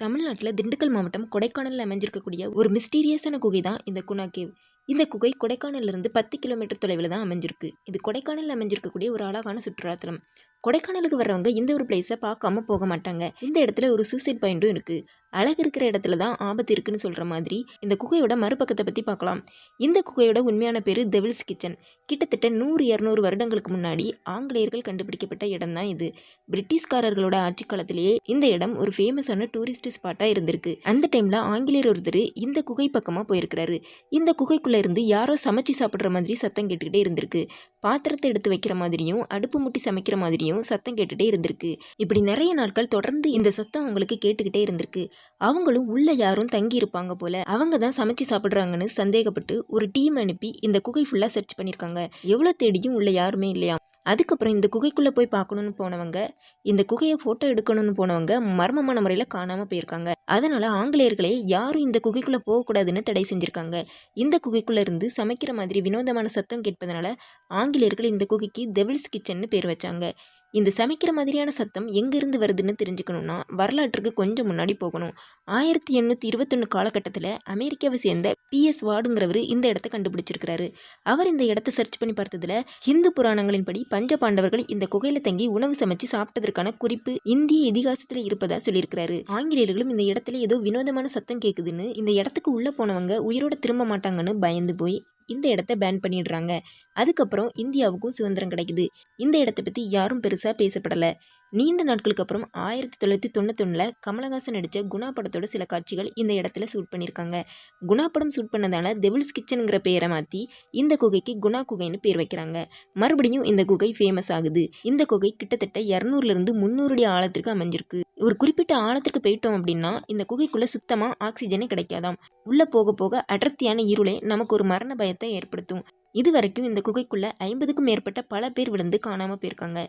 தமிழ்நாட்டில் திண்டுக்கல் மாவட்டம் கொடைக்கானலில் அமைஞ்சிருக்கக்கூடிய ஒரு மிஸ்டீரியஸான குகை தான் இந்த குணா கேவ் இந்த குகை கொடைக்கானல்ல இருந்து பத்து கிலோமீட்டர் தொலைவில் தான் அமைஞ்சிருக்கு. இது கொடைக்கானலில் அமைஞ்சிருக்கக்கூடிய ஒரு அழகான சுற்றுலாத்தலம். கொடைக்கானலுக்கு வர்றவங்க இந்த ஒரு பிளேஸை பார்க்காம போக மாட்டாங்க. இந்த இடத்துல ஒரு சூசைட் பாயிண்ட்டும் இருக்குது அழகு இருக்கிற இடத்துல தான் ஆபத்து இருக்குன்னு சொல்கிற மாதிரி இந்த குகையோட மறுபக்கத்தை பற்றி பார்க்கலாம். இந்த குகையோட உண்மையான பேர் டெவில்ஸ் கிச்சன் கிட்டத்தட்ட நூறு இரநூறு வருடங்களுக்கு முன்னாடி ஆங்கிலேயர்கள் கண்டுபிடிக்கப்பட்ட இடம் தான் இது. பிரிட்டிஷ்காரர்களோட ஆட்சி காலத்திலேயே இந்த இடம் ஒரு ஃபேமஸான டூரிஸ்ட் ஸ்பாட்டாக இருந்திருக்கு. அந்த டைமில் ஆங்கிலேயர் ஒருத்தர் இந்த குகை பக்கமாக போயிருக்கிறாரு. இந்த குகைக்குள்ளே இருந்து யாரோ சமைச்சு சாப்பிட்ற மாதிரி சத்தம் கேட்டுக்கிட்டே இருந்திருக்கு. பாத்திரத்தை எடுத்து வைக்கிற மாதிரியும் அடுப்பு முட்டி சமைக்கிற மாதிரியும் சத்தம் கேட்டுகிட்டே இருந்திருக்கு. இப்படி நிறைய நாட்கள் தொடர்ந்து இந்த சத்தம் அவங்களுக்கு கேட்டுக்கிட்டே இருந்திருக்கு. அவங்களும் உள்ள யாரும் தங்கி இருப்பாங்க போல அவங்க தான் சமைச்சு சாப்பிட்றாங்கன்னு சந்தேகப்பட்டு ஒரு டீம் அனுப்பி இந்த குகை ஃபுல்லாக சர்ச் பண்ணியிருக்காங்க எவ்வளோ தேடியும் உள்ள யாருமே இல்லையா? அதுக்கப்புறம் இந்த குகைக்குள்ளே போய் பார்க்கணுன்னு போனவங்க இந்த குகையை ஃபோட்டோ எடுக்கணும்னு போனவங்க மர்மமான முறையில் காணாமல் போயிருக்காங்க. அதனால் ஆங்கிலேயர்களே யாரும் இந்த குகைக்குள்ளே போகக்கூடாதுன்னு தடை செஞ்சுருக்காங்க. இந்த குகைக்குள்ளே இருந்து சமைக்கிற மாதிரி வினோதமான சத்தம் கேட்பதனால ஆங்கிலேயர்கள் இந்த குகைக்கு டெவில்ஸ் கிச்சன்னு பேர் வச்சாங்க. இந்த சமைக்கிற மாதிரியான சத்தம் எங்கேருந்து வருதுன்னு தெரிஞ்சுக்கணுன்னா வரலாற்றுக்கு கொஞ்சம் முன்னாடி போகணும். ஆயிரத்தி எண்ணூற்றி இருபத்தொன்று காலகட்டத்தில் அமெரிக்காவை சேர்ந்த பிஎஸ் வார்டுங்கிறவர் இந்த இடத்த கண்டுபிடிச்சிருக்கிறாரு. அவர் இந்த இடத்த சர்ச் பண்ணி பார்த்ததில் ஹிந்து புராணங்களின்படி பஞ்ச பாண்டவர்கள் இந்த குகையில் தங்கி உணவு சமைச்சு சாப்பிட்டதற்கான குறிப்பு இந்திய இதிகாசத்தில் இருப்பதா சொல்லியிருக்கிறாரு. ஆங்கிலேயர்களும் இந்த இடத்துல ஏதோ வினோதமான சத்தம் கேட்குதுன்னு இந்த இடத்துக்கு உள்ளே போனவங்க உயிரோட திரும்ப மாட்டாங்கன்னு பயந்து போய் இந்த இடத்த பேன் பண்ணிடுறாங்க. அதுக்கப்புறம் இந்தியாவுக்கும் சுதந்திரம் கிடைக்குது. இந்த இடத்த பற்றி யாரும் பெருசாக பேசப்படலை. நீண்ட நாட்களுக்கு அப்புறம் ஆயிரத்தி தொள்ளாயிரத்தி தொண்ணூத்தொன்னில் கமலஹாசன் நடித்த குணா படத்தோட சில காட்சிகள் இந்த இடத்துல ஷூட் பண்ணியிருக்காங்க குணா படம் ஷூட் பண்ணதால டெவில்ஸ் கிச்சனுங்கிற பெயரை மாற்றி இந்த குகைக்கு குணா குகைன்னு பேர் வைக்கிறாங்க. மறுபடியும் இந்த குகை ஃபேமஸ் ஆகுது. இந்த குகை கிட்டத்தட்ட இரநூறுலேருந்து முந்நூறு அடி ஆழத்திற்கு அமைஞ்சிருக்கு. ஒரு குறிப்பிட்ட ஆழத்திற்கு போயிட்டோம் அப்படின்னா இந்த குகைக்குள்ளே சுத்தமாக ஆக்சிஜனே கிடைக்காதாம். உள்ளே போக போக அடர்த்தியான இருளே நமக்கு ஒரு மரண பயத்தை ஏற்படுத்தும். இது வரைக்கும் இந்த குகைக்குள்ள ஐம்பதுக்கும் மேற்பட்ட பல பேர் விழுந்து காணாமல் போயிருக்காங்க.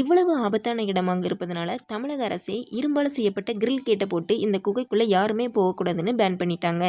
இவ்வளவு ஆபத்தான இடமாக இருப்பதனால தமிழக அரசே இரும்பால் செய்யப்பட்ட கிரில் கேட்டை போட்டு இந்த குகைக்குள்ளே யாருமே போகக்கூடாதுன்னு பேன் பண்ணிட்டாங்க.